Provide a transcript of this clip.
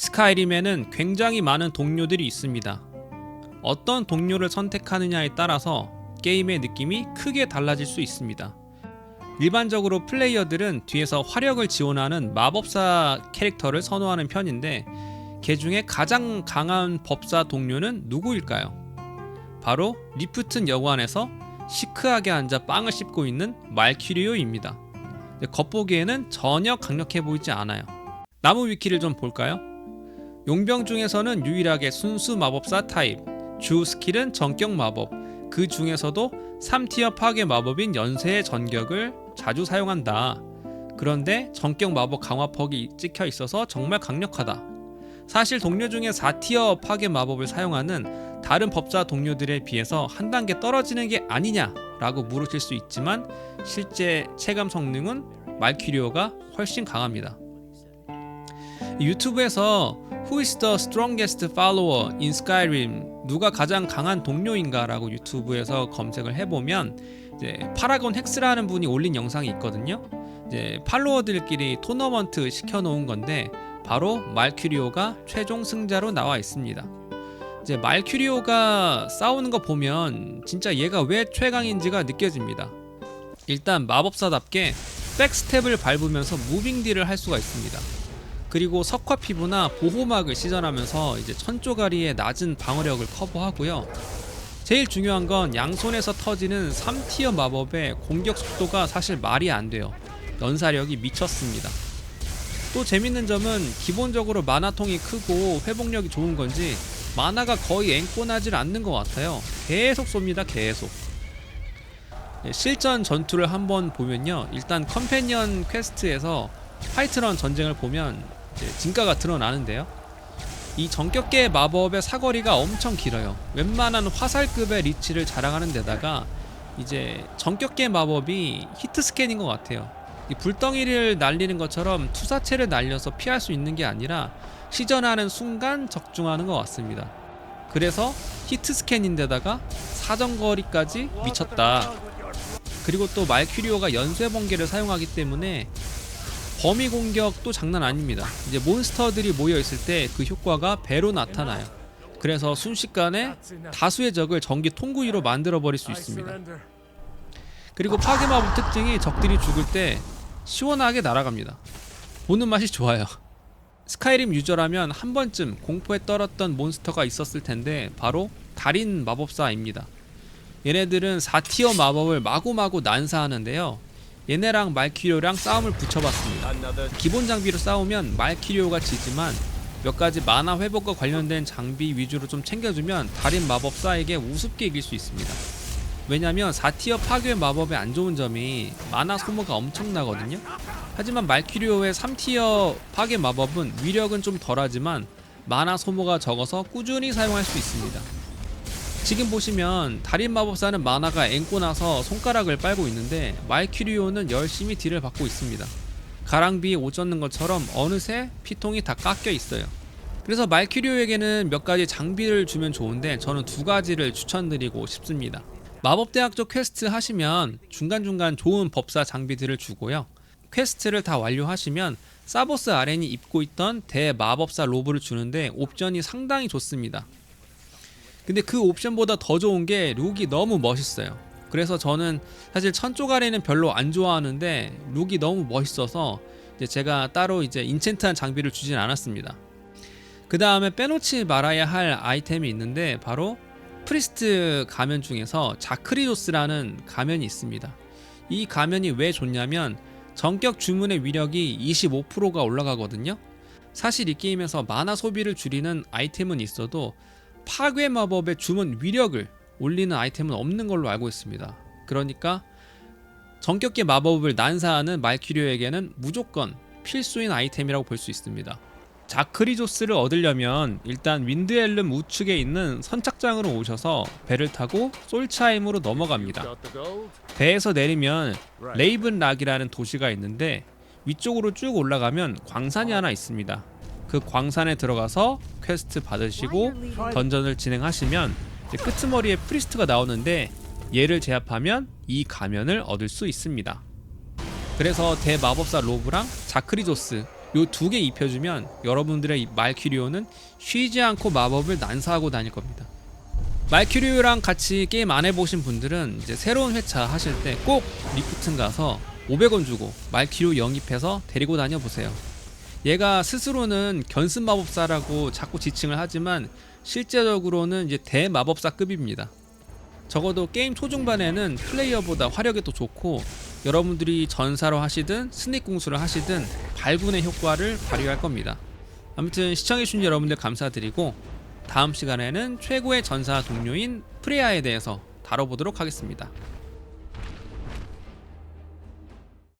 스카이림에는 굉장히 많은 동료들이 있습니다. 어떤 동료를 선택하느냐에 따라서 게임의 느낌이 크게 달라질 수 있습니다. 일반적으로 플레이어들은 뒤에서 화력을 지원하는 마법사 캐릭터를 선호하는 편인데 개 중에 가장 강한 법사 동료는 누구일까요? 바로 리프튼 여관에서 시크하게 앉아 빵을 씹고 있는 말큐리오입니다. 근데 겉보기에는 전혀 강력해 보이지 않아요. 나무 위키를 좀 볼까요? 용병 중에서는 유일하게 순수 마법사 타입, 주 스킬은 전격 마법, 그 중에서도 3티어 파괴 마법인 연쇄의 전격을 자주 사용한다. 그런데 전격 마법 강화 퍽이 찍혀 있어서 정말 강력하다. 사실 동료 중에 4티어 파괴 마법을 사용하는 다른 법사 동료들에 비해서 한 단계 떨어지는 게 아니냐라고 물으실 수 있지만 실제 체감 성능은 말퀴리오가 훨씬 강합니다. 유튜브에서 Who is the strongest follower in Skyrim? 누가 가장 강한 동료인가라고 유튜브에서 검색을 해보면 이제 파라곤 헥스라는 분이 올린 영상이 있거든요. 이제 팔로워들끼리 토너먼트 시켜놓은 건데 바로 말큐리오가 최종 승자로 나와 있습니다. 이제 말큐리오가 싸우는 거 보면 진짜 얘가 왜 최강인지가 느껴집니다. 일단 마법사답게 백스텝을 밟으면서 무빙 딜을 할 수가 있습니다. 그리고 석화 피부나 보호막을 시전하면서 이제 천조가리의 낮은 방어력을 커버하고요. 제일 중요한 건 양손에서 터지는 3티어 마법의 공격 속도가 사실 말이 안 돼요. 연사력이 미쳤습니다. 또 재밌는 점은 기본적으로 마나통이 크고 회복력이 좋은 건지 마나가 거의 앵꼬나질 않는 것 같아요. 계속 쏩니다, 계속. 네, 실전 전투를 한번 보면요. 일단 컴패니언 퀘스트에서 화이트런 전쟁을 보면 진가가 드러나는데요. 이 전격계 마법의 사거리가 엄청 길어요. 웬만한 화살급의 리치를 자랑하는 데다가 이제 전격계 마법이 히트 스캔인 것 같아요. 이 불덩이를 날리는 것처럼 투사체를 날려서 피할 수 있는 게 아니라 시전하는 순간 적중하는 것 같습니다. 그래서 히트 스캔인데다가 사정거리까지 미쳤다. 그리고 또 말큐리오가 연쇄 번개를 사용하기 때문에 범위 공격도 장난 아닙니다. 이제 몬스터들이 모여 있을 때 그 효과가 배로 나타나요. 그래서 순식간에 다수의 적을 전기 통구이로 만들어 버릴 수 있습니다. 그리고 파괴 마법 특징이 적들이 죽을 때 시원하게 날아갑니다. 보는 맛이 좋아요. 스카이림 유저라면 한 번쯤 공포에 떨었던 몬스터가 있었을 텐데 바로 달인 마법사입니다. 얘네들은 4티어 마법을 마구마구 난사하는데요. 얘네랑 말키리오랑 싸움을 붙여봤습니다. 기본 장비로 싸우면 말키리오가 지지만 몇 가지 만화 회복과 관련된 장비 위주로 좀 챙겨주면 달인 마법사에게 우습게 이길 수 있습니다. 왜냐면 4티어 파괴 마법의 안 좋은 점이 만화 소모가 엄청나거든요. 하지만 말키리오의 3티어 파괴 마법은 위력은 좀 덜하지만 만화 소모가 적어서 꾸준히 사용할 수 있습니다. 지금 보시면 달인 마법사는 만화가 앵꼬 나서 손가락을 빨고 있는데 말키리오는 열심히 딜을 받고 있습니다. 가랑비에 옷 젖는 것처럼 어느새 피통이 다 깎여 있어요. 그래서 말키리오에게는 몇 가지 장비를 주면 좋은데 저는 두 가지를 추천드리고 싶습니다. 마법대학교 퀘스트 하시면 중간중간 좋은 법사 장비들을 주고요. 퀘스트를 다 완료하시면 사보스 아렌이 입고 있던 대마법사 로브를 주는데 옵션이 상당히 좋습니다. 근데 그 옵션보다 더 좋은 게 룩이 너무 멋있어요. 그래서 저는 사실 천조가리는 별로 안 좋아하는데 룩이 너무 멋있어서 이제 제가 따로 이제 인챈트한 장비를 주진 않았습니다. 그 다음에 빼놓지 말아야 할 아이템이 있는데 바로 프리스트 가면 중에서 자크리조스라는 가면이 있습니다. 이 가면이 왜 좋냐면 전격 주문의 위력이 25%가 올라가거든요. 사실 이 게임에서 마나 소비를 줄이는 아이템은 있어도 파괴 마법의 주문 위력을 올리는 아이템은 없는 걸로 알고 있습니다. 그러니까 전격계 마법을 난사하는 말키리오에게는 무조건 필수인 아이템이라고 볼 수 있습니다. 자크리조스를 얻으려면 일단 윈드엘름 우측에 있는 선착장으로 오셔서 배를 타고 솔차임으로 넘어갑니다. 배에서 내리면 레이븐 락이라는 도시가 있는데 위쪽으로 쭉 올라가면 광산이 하나 있습니다. 그 광산에 들어가서 퀘스트 받으시고 던전을 진행하시면 끄트머리에 프리스트가 나오는데 얘를 제압하면 이 가면을 얻을 수 있습니다. 그래서 대마법사 로브랑 자크리조스 요 두 개 입혀주면 여러분들의 이 말퀴리오는 쉬지 않고 마법을 난사하고 다닐 겁니다. 말퀴리오랑 같이 게임 안 해보신 분들은 이제 새로운 회차 하실 때 꼭 리프튼 가서 500원 주고 말퀴리오 영입해서 데리고 다녀 보세요. 얘가 스스로는 견습 마법사라고 자꾸 지칭을 하지만 실제적으로는 이제 대마법사급입니다. 적어도 게임 초중반에는 플레이어보다 화력이 더 좋고 여러분들이 전사로 하시든 스닉 궁수를 하시든 발군의 효과를 발휘할 겁니다. 아무튼 시청해주신 여러분들 감사드리고 다음 시간에는 최고의 전사 동료인 프레야에 대해서 다뤄보도록 하겠습니다.